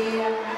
Yeah.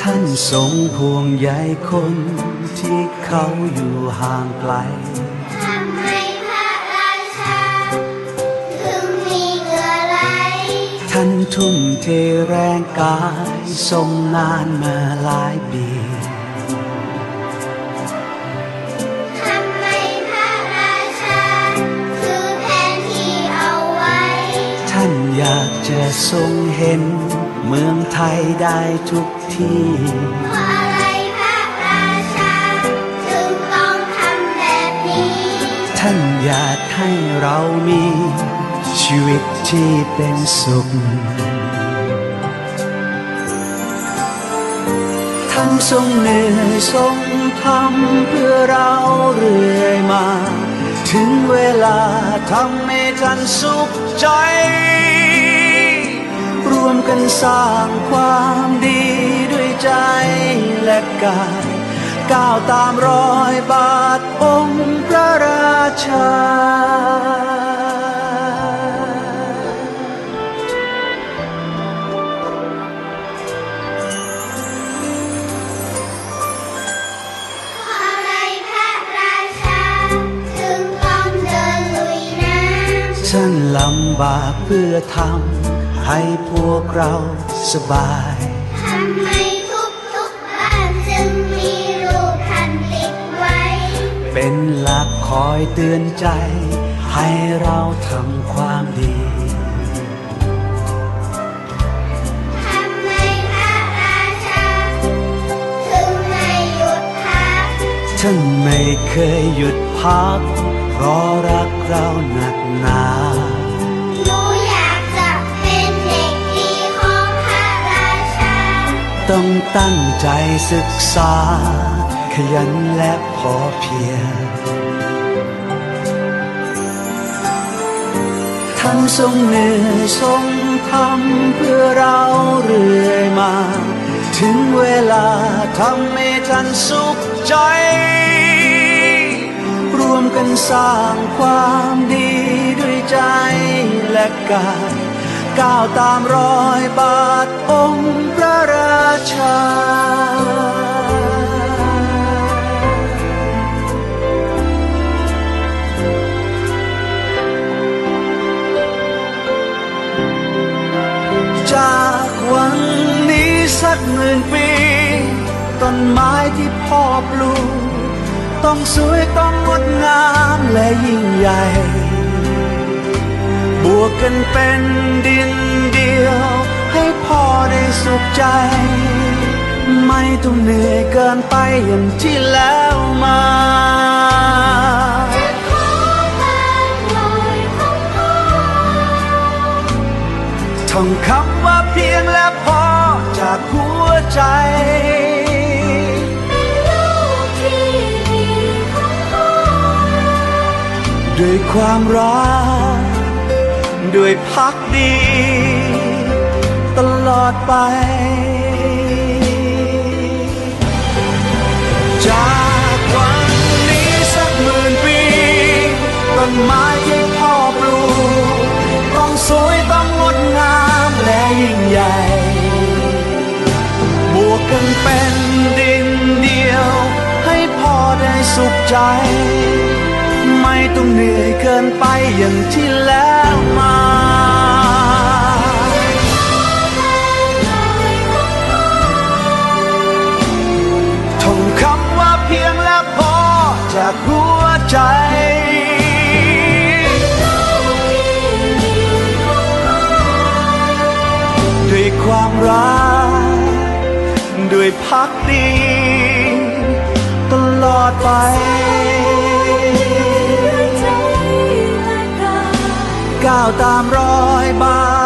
ท่านทรงห่วงใยคนที่เขาอยู่ห่างไกลทำไมพระราชาถึงมีเหงื่อไหลท่านทุ่มเทแรงกายทรงงานมาหลายปีทำไมพระราชาคือแผนที่เอาไว้ท่านอยากจะทรงเห็น เมืองไทยได้ทุกที่เพราะอะไรพระราชาถึงต้องทำแบบนี้ ท่านอยากให้เรามี ชีวิตที่เป็นสุข ท่านทรงเหนื่อยทรงทำเพื่อเราเรื่อยมา ถึงเวลาทำให้ท่านสุขใจ รวมกันสร้างความดีด้วยใจและกาย ก้าวตามรอยบาทองค์พระราชาเพราะอะไรพระราชาถึงต้องเดินลุยน้ำฉันลำบากเพื่อทำ ให้พวกเราสบายทำไมทุกทุกๆบ้านจึงมีรูปท่านติดไว้ เป็นหลักคอยเตือนใจ ให้เราทำความดีทำไมพระราชาถึงไม่หยุดพักฉันไม่เคยหยุดพัก เพราะรักเราหนักหนา ต้องตั้งใจศึกษา ขยันและพอเพียงท่านทรงเหนื่อยทรงทำเพื่อเราเรื่อยมา ถึงเวลาทำให้ท่านสุขใจ รวมกันสร้างความดีด้วยใจและกาย ก้าวตามรอยบาทองค์พระราชา จากวันนี้สักหมื่นปี ต้นไม้ที่พ่อปลูก ต้องสวยต้องงดงามและยิ่งใหญ่ กันเป็นดินเดียว ให้พ่อได้สุขใจ ไม่ต้องเหนื่อยเกินไปอย่างที่แล้วมาท่องคำว่าเพียงและพอจากหัวใจด้วยความรัก ด้วยพักดี ตลอดไป จากวันนี้สักหมื่นปี ต้นไม้ที่พ่อปลูกต้องสวยต้องงดงามและยิ่งใหญ่ บวกกันเป็นดินเดียว ให้พ่อได้สุขใจไม่ต้องเหนื่อยเกินไปอย่างที่แล้วมา จากหัวใจด้วยความรัก ด้วยพักดี ตลอดไปก้าวตามรอยบา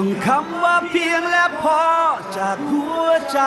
ของคำว่าเพียงและพอจากหัวใจ